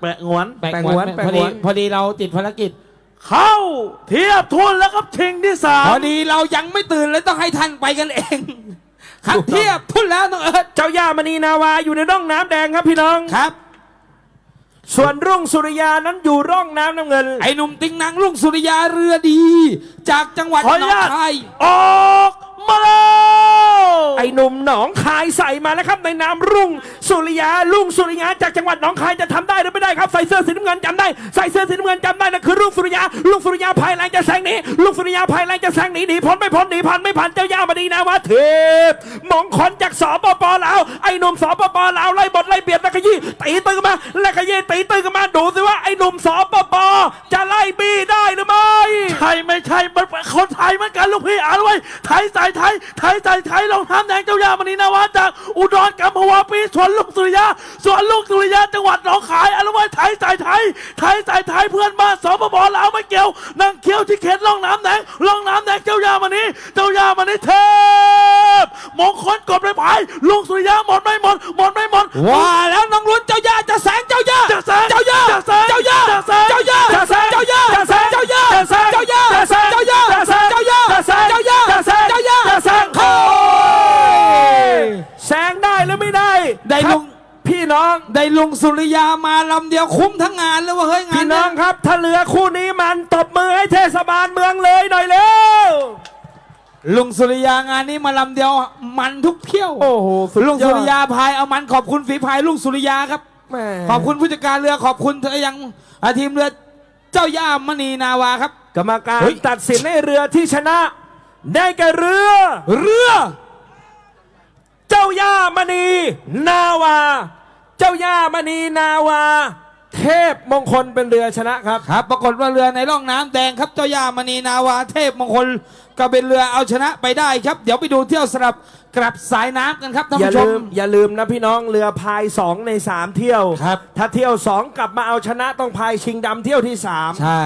แปะงวน แปะแปะงงววนนพอแปะงดีวน พอดีเราติดภารกิจ เข้าเทียบทุนแล้วครับชิงที่สามพอดีเรายังไม่ตื่นเลยต้องให้ท่านไปกันเองครับเทียบทุนแล้วน้องเอิร์ธเจ้าย่ามณีนาวาอยู่ในร่องน้ำแดงครับพี่น้อง ครับ ส่วนรุ่งสุริยานั้นอยู่ร่องน้ำน้ำเงินไอ้หนุ่มติงหนังลุงสุริยาเรือดี จากจังหวัดขออหนนุองญาตคายออกมาแล้ว ไอ้หนุ่มหนองคายใส่มาแล้วครับในนามรุ่งสุริยารุ่งสุริยาจากจังหวัดหนองคายจะทำได้หรือไม่ได้ครับใส่เสื้อสีน้ำเงินจำได้ใส่เสื้อสีน้ำเงินจำได้นะคือรุ่งสุริยารุ่งสุริยาภายหลังจะแซงหนีรุ่งสุริยาภายหลังจะแซงหนีหนีพ้นไม่พ้นหนีพันไม่พันเจ้าย่ามาดีนะว่าเทพมงคลจากสปปลาวไอ้หนุ่มสปปลาวไล่บทไล่เบียดแล้วขยี้ตีตื้นมาแล้วขยี้ตีตื้นมาดูสิว่าไอ้หนุ่มสปปจะไล่บี้ได้หรือไม่ ใช่ไม่ใช่มันเป็นคนไท ยเหมือนกันลูกพี่อ่านไว้ไทยใส่ไทยไทยใส่ไทยรองเท้าแดงเจ้ายามณีนาวาจากอุดรกัมพวาปีสวนลุงสุริยาสวนลุงสุริยาจังหวัดหนองคายอ่านไว้ไทยใส่ไทยไทยใส่ไทยเพื่อนบ้านสปปลาวไม่เกี่ยวนั่งเคี้ยวที่เขตร่องน้ำแดงร่องน้ำแดงเจ้ายามณีเจ้ายามณีเทพมงคลกบเลยพายลุงสุริยาหมดไม่หมดหมดไม่หมดว่าแล้วน้องลุ้น ได้หรือไม่ได้ได้ครับลุงพี่น้องได้ลุงสุริยามาลำเดียวคุ้มทั้งงานเลยว่าเฮ้ยงานพี่น้เนี้อยงครับ ถ้าเรือคู่นี้มันตบมือให้เทศบาลเมืองเลยหน่อยเร็วลุงสุริยางานนี้มาลำเดียวมันทุกเที่ยวโอ้โหสุดยอดลุงสุริยาพายเอามันขอบคุณฝีพายลุงสุริยาครับแม่ขอบคุณผู้จัดการเรือขอบคุณเธอยังอ่าทีมเรือเจ้าย่ามณีนาวาครับ กรรมการเฮ้ย ตัดสินให้เรือที่ชนะ ได้แก่เรือ เรือเจ้าย่ามณีนาวา เจ้าย่ามณีนาวา เทพมงคลเป็นเรือชนะครับ ครับ ปรากฏว่าเรือในร่องน้ำแดงครับ เจ้าย่ามณีนาวา เทพมงคลก็เป็นเรือเอาชนะไปได้ครับ เดี๋ยวไปดูเที่ยวสลับกลับสายน้ำกันครับท่านอย่าผู้ชลืมม อย่าลืมนะพี่น้องเรือพายสองในสามเที่ยว ครับ ถ้าเที่ยวสองกลับมาเอาชนะต้องพายชิงดำเที่ยวที่สามใช่